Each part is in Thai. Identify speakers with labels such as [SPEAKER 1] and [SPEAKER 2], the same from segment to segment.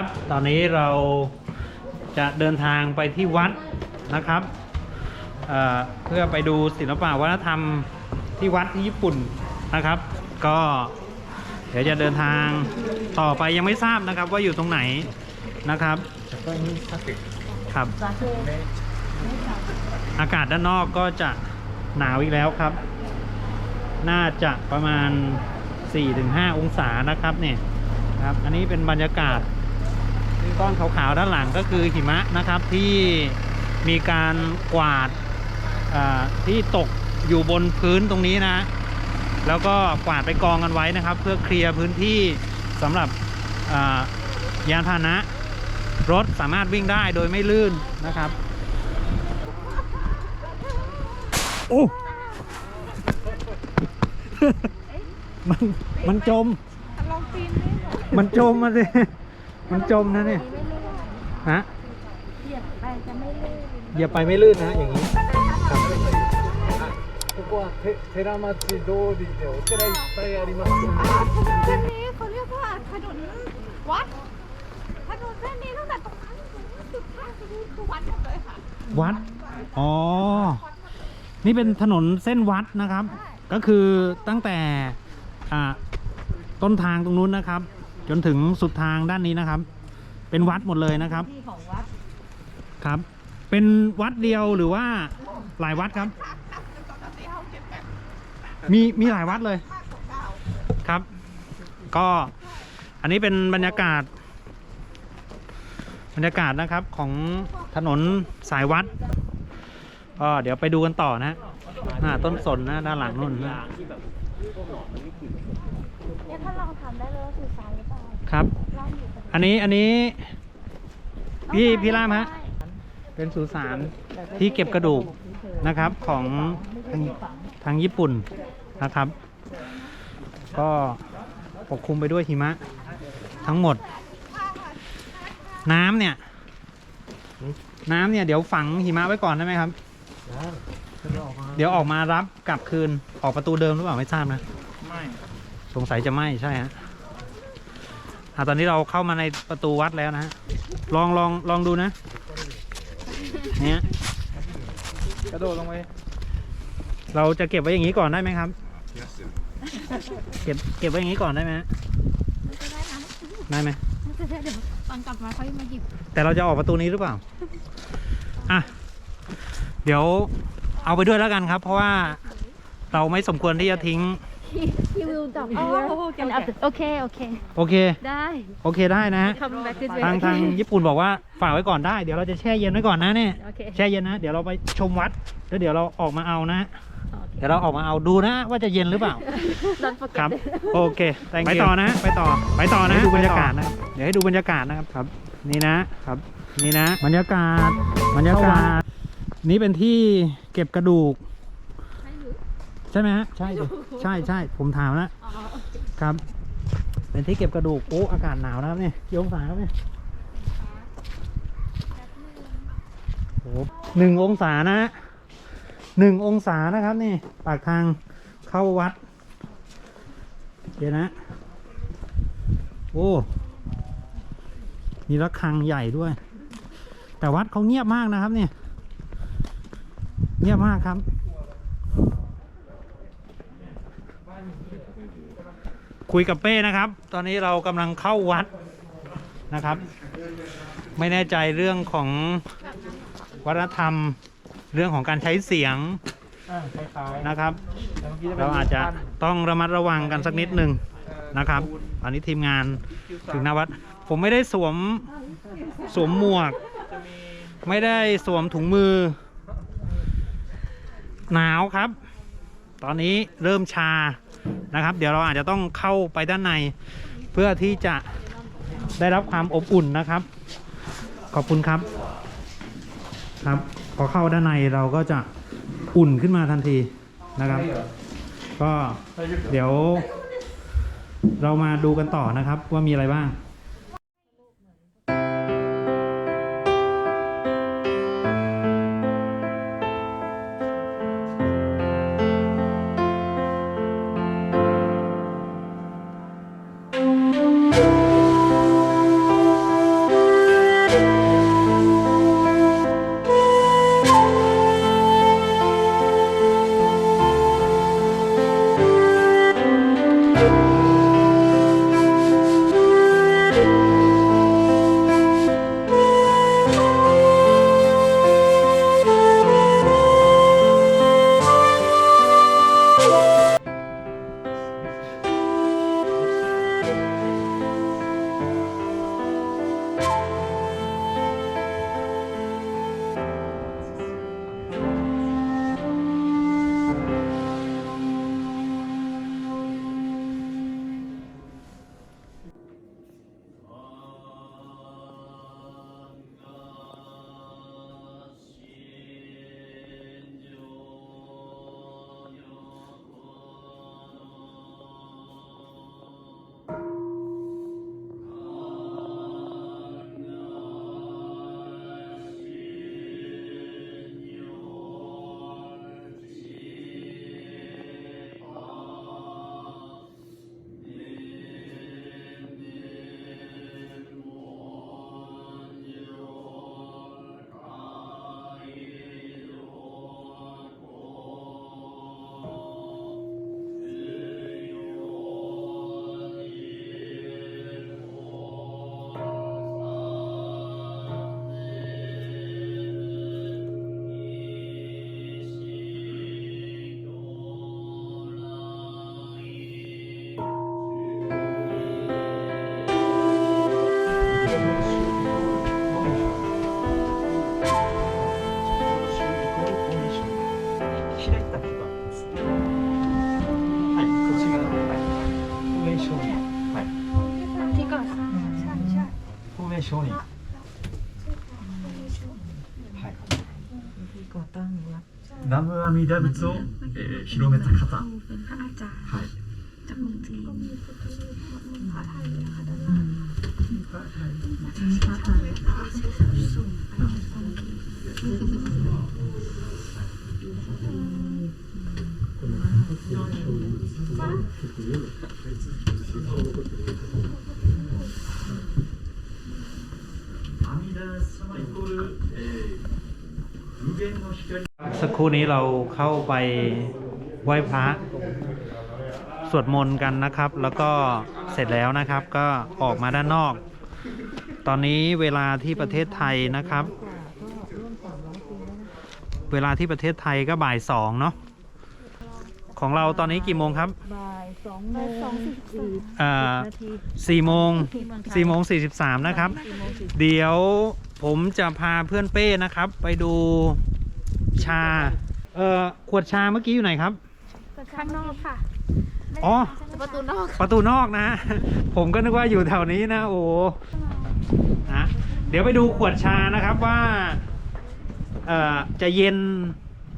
[SPEAKER 1] ครับตอนนี้เราจะเดินทางไปที่วัดนะครับเเพื่อไปดูศิลปะวัฒนธรรมที่วัดที่ญี่ปุ่นนะครับ ก็เดี๋ยวจะเดินทางต่อไปยังไม่ทราบนะครับว่าอยู่ตรงไหนนะครับครับ อากาศด้านนอกก็จะหนาวอีกแล้วครับ น่าจะประมาณ 4-5 องศานะครับเนี่ยครับ อันนี้เป็นบรรยากาศ ก้อนขาวๆด้านหลังก็คือหิมะนะครับที่มีการกวาดอ่าที่ตกอยู่บนพื้นตรงนี้นะ แล้วก็กวาดไปกองกันไว้นะครับ เพื่อเคลียร์พื้นที่สำหรับอ่ายานพาหนะ รถสามารถวิ่งได้โดยไม่ลื่นนะครับโอ้มันมันจม
[SPEAKER 2] ลองปีนดิ
[SPEAKER 1] มันจมมาสิ มันจมนะเนี่ย ฮะ
[SPEAKER 2] เหยียบไปจะไม่ลื่น
[SPEAKER 1] อย่าไปไม่ลื่นนะอย่างนี้ ครับ
[SPEAKER 3] ここはて寺町通りでお寺いっぱいありますよね
[SPEAKER 2] เส้นนี้เขาเรียกว่าถนนวัด ถนนเส้นนี้ตั้งแต่ตรงนั้นถึงสุดท้ายคือคือวัดหมดเลยค่ะ
[SPEAKER 1] วัด อ๋อ นี่เป็นถนนเส้นวัดนะครับ ก็คือตั้งแต่อ่าต้นทางตรงนู้นนะครับ จนถึงสุดทางด้านนี้นะครับ เป็นวัดหมดเลยนะครับ
[SPEAKER 2] ที่ของวัด
[SPEAKER 1] ครับ เป็นวัดเดียวหรือว่าหลายวัดครับ มีมีหลายวัดเลย ครับ ก็อันนี้เป็นบรรยากาศ บรรยากาศนะครับของถนนสายวัดก็เดี๋ยวไปดูกันต่อนะฮะอ่าต้นสนนะด้านหลังนู่นนะ
[SPEAKER 2] เนี่ยถ้าเราทำได้เลยว่าสื่อสารหรือเปล่า
[SPEAKER 1] ครับ
[SPEAKER 2] เราอยู่ตรง
[SPEAKER 1] อันนี้อันนี้ พี่พี่ล่ามฮะ เป็นสุสานที่เก็บกระดูกนะครับของทางทางญี่ปุ่นนะครับ ก็ปกคลุมไปด้วยหิมะ ทั้งหมด น้ำเนี่ย น้ำเนี่ยเดี๋ยวฝังหิมะไว้ก่อนได้ไหมครับเดี๋ ยวออกมารับกลับคืนออกประตูเดิมหรือเปล่าไม่ทราบนะ
[SPEAKER 3] ไม่
[SPEAKER 1] สงสัยจะไม่ใช่ฮะอะตอนนี้เราเข้ามาในประตูวัดแล้วนะฮะลองลองลองดูนะเนี่ย
[SPEAKER 3] กระโดดลงไป
[SPEAKER 1] เราจะเก็บไว้อย่างนี้ก่อนได้ไหมครับ เก็บเก็บไว้อย่างนี้ก่อนได้ไหมฮะได้ไหม
[SPEAKER 2] จะได้เดี๋ยวตอนกลับมาเขาจะมาหยิบ
[SPEAKER 1] แต่เราจะออกประตูนี้หรือเปล่าอะเดี๋ยว เอาไปด้วยแล้วกันครับ เพราะว่าเราไม่สมควรที่จะทิ้ง
[SPEAKER 2] he will dump here and after โอเคโอเค
[SPEAKER 1] โอเค
[SPEAKER 2] ได้
[SPEAKER 1] โอเคได้นะฮะ
[SPEAKER 2] come back this way
[SPEAKER 1] ทางทางญี่ปุ่นบอกว่าฝากไว้ก่อนได้ เดี๋ยวเราจะแช่เย็นไว้ก่อนนะเนี่ย
[SPEAKER 2] โอเค
[SPEAKER 1] แช่เย็นนะ เดี๋ยวเราไปชมวัด แล้วเดี๋ยวเราออกมาเอานะ
[SPEAKER 2] โอเค
[SPEAKER 1] เดี๋ยวเราออกมาเอาดูนะ ว่าจะเย็นหรือเปล่า
[SPEAKER 2] don't forget
[SPEAKER 1] ครับโอเคไปต่อนะ ไปต่อ ไปต่อนะดูบรรยากาศนะเดี๋ยวให้ดูบรรยากาศนะครับครับ นี่นะครับ นี่นะ บรรยากาศ บรรยากาศ นี่เป็นที่เก็บกระดูก ใช่ไหมฮะใช่ดิใช่ใช่ผมถามแล้ว
[SPEAKER 2] อ๋อ
[SPEAKER 1] ครับ เป็นที่เก็บกระดูกโอ้อากาศหนาวนะครับเนี่ยกี่องศาครับเนี่ยโอ้หนึ่งองศานะฮะหนึ่งองศานะครับนี่ปากทางเข้าวัด เดี๋ยวนะ โอ้มีระฆังใหญ่ด้วย แต่วัดเขาเงียบมากนะครับเนี่ย เงียบมากครับ คุยกับเป้นะครับ ตอนนี้เรากำลังเข้าวัดนะครับ ไม่แน่ใจเรื่องของวัฒนธรรม เรื่องของการใช้เสียงนะครับ เราอาจจะต้องระมัดระวังกันสักนิดหนึ่งนะครับตอนนี้ทีมงานถึงนวัด ผมไม่ได้สวมสวมหมวก ไม่ได้สวมถุงมือ หนาวครับ ตอนนี้เริ่มชานะครับ เดี๋ยวเราอาจจะต้องเข้าไปด้านใน เพื่อที่จะได้รับความอบอุ่นนะครับ ขอบคุณครับครับ พอเข้าด้านในเราก็จะอุ่นขึ้นมาทันทีนะครับ ก็เดี๋ยว เรามาดูกันต่อนะครับว่ามีอะไรบ้าง
[SPEAKER 3] 南無阿弥陀仏を、えー、広めた方。はい。阿弥陀様イコール、えー
[SPEAKER 1] สักครู่นี้เราเข้าไปไหว้พระสวดมนต์กันนะครับ แล้วก็เสร็จแล้วนะครับก็ออกมาด้านนอก ตอนนี้เวลาที่ประเทศไทยนะครับ เวลาที่ประเทศไทยก็บ่ายสองเนาะของเราตอนนี้กี่โมงครับ
[SPEAKER 4] บ่ายสองโมงสี่
[SPEAKER 1] อ่า
[SPEAKER 4] นาที
[SPEAKER 1] สี่โมง
[SPEAKER 4] ที่เมืองไทย
[SPEAKER 1] สี่โมงสี่สิบสามนะครับ
[SPEAKER 4] สี่โมงสี่
[SPEAKER 1] เดี๋ยวผมจะพาเพื่อนเป้นะครับ ไปดู ชา เอ่อ ขวดชาเมื่อกี้อยู่ไหนครับ
[SPEAKER 2] ข้างนอกค่ะ
[SPEAKER 1] อ๋อ
[SPEAKER 2] ประตูนอก
[SPEAKER 1] ประตูนอกนะ ผมก็นึกว่าอยู่แถวนี้นะ โอ้นะเดี๋ยวไปดูขวดชานะครับว่า เอ่อ จะเย็น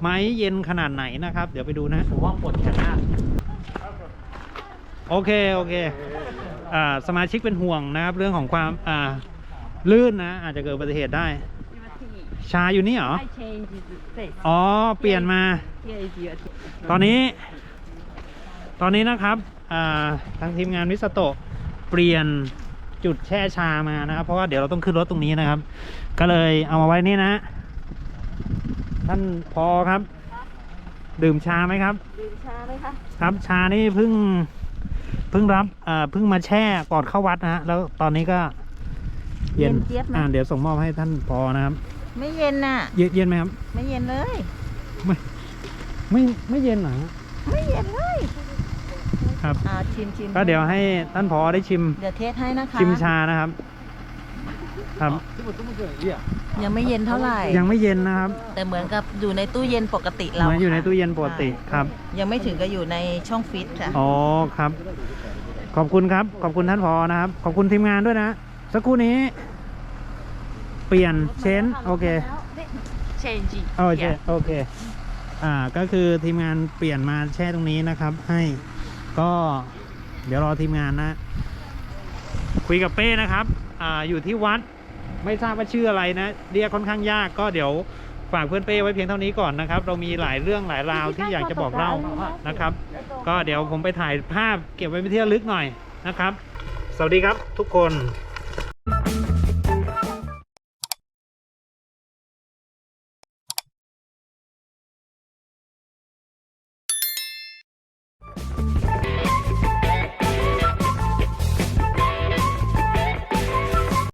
[SPEAKER 1] ไหมเย็นขนาดไหนนะครับ เดี๋ยวไปดูนะ ผมว่าปวดแขนมากโอเค โอเค อ่า สมาชิกเป็นห่วงนะครับ เรื่องของความ อ่า ลื่นนะ อาจจะเกิดอุบัติเหตุได้ ชาอยู่นี่เหรอ
[SPEAKER 4] I change the place
[SPEAKER 1] อ๋อ เปลี่ยนมา
[SPEAKER 4] here is your
[SPEAKER 1] ตอนนี้ ตอนนี้นะครับอ่าทางทีมงานวิสโตะเปลี่ยนจุดแช่ชามานะครับ เพราะว่าเดี๋ยวเราต้องขึ้นรถตรงนี้นะครับ ก็เลยเอามาไว้นี่นะ ท่านพอครับ ดื่มชาไหมครับ
[SPEAKER 4] ดื่มชาไหมคะ
[SPEAKER 1] ครับชานี่เพิ่งเพิ่งรับอ่าเพิ่งมาแช่ก่อนเข้าวัดนะฮะแล้วตอนนี้ก็เย็น
[SPEAKER 4] เจี๊ยบไหม
[SPEAKER 1] อ่าเดี๋ยวส่งมอบให้ท่านพอนะครับ
[SPEAKER 4] ไม่เย็นน่ะ
[SPEAKER 1] เย็นเย็นไหมครับ
[SPEAKER 4] ไม่เย็นเลย
[SPEAKER 1] ไม่ไม่ไม่เย็นเหรอ
[SPEAKER 4] ไม่เย็นเลย
[SPEAKER 1] ครับ
[SPEAKER 4] อ่าชิมชิม
[SPEAKER 1] ก็เดี๋ยวให้ท่านพอได้ชิม
[SPEAKER 4] เดี๋ยวเทสให้นะคะ
[SPEAKER 1] ชิมชานะครับ ครับ
[SPEAKER 4] ยังไม่เย็นเท่าไหร่
[SPEAKER 1] ยังไม่เย็นนะครับ
[SPEAKER 4] แต่เหมือนกับอยู่ในตู้เย็นปกติ
[SPEAKER 1] เรา
[SPEAKER 4] เห
[SPEAKER 1] มือนอยู่ในตู้เย็นปกติครับ
[SPEAKER 4] ยังไม่ถึงกับอยู่ในช่องฟิตค่ะ
[SPEAKER 1] อ๋อครับ ขอบคุณครับ ขอบคุณท่านพอนะครับ ขอบคุณทีมงานด้วยนะ สักครู่นี้ ปลี่ยนเชนโอเค
[SPEAKER 4] change
[SPEAKER 1] โอเคโอเคอ่าก็คือทีมงานเปลี่ยนมาแช่ตรงนี้นะครับ ให้ก็เดี๋ยวรอทีมงานนะ คุยกับเป้นะครับอ่าอยู่ที่วัดไม่ทราบว่าชื่ออะไรนะ เรียกค่อนข้างยากก็เดี๋ยวฝากเพื่อนเป้ไว้เพียงเท่านี้ก่อนนะครับ เรามีหลายเรื่องหลายราวที่อยากจะบอกเล่านะครับ ก็เดี๋ยวผมไปถ่ายภาพเก็บไว้เป็นที่ระลึกหน่อยนะครับ สวัสดีครับทุกคน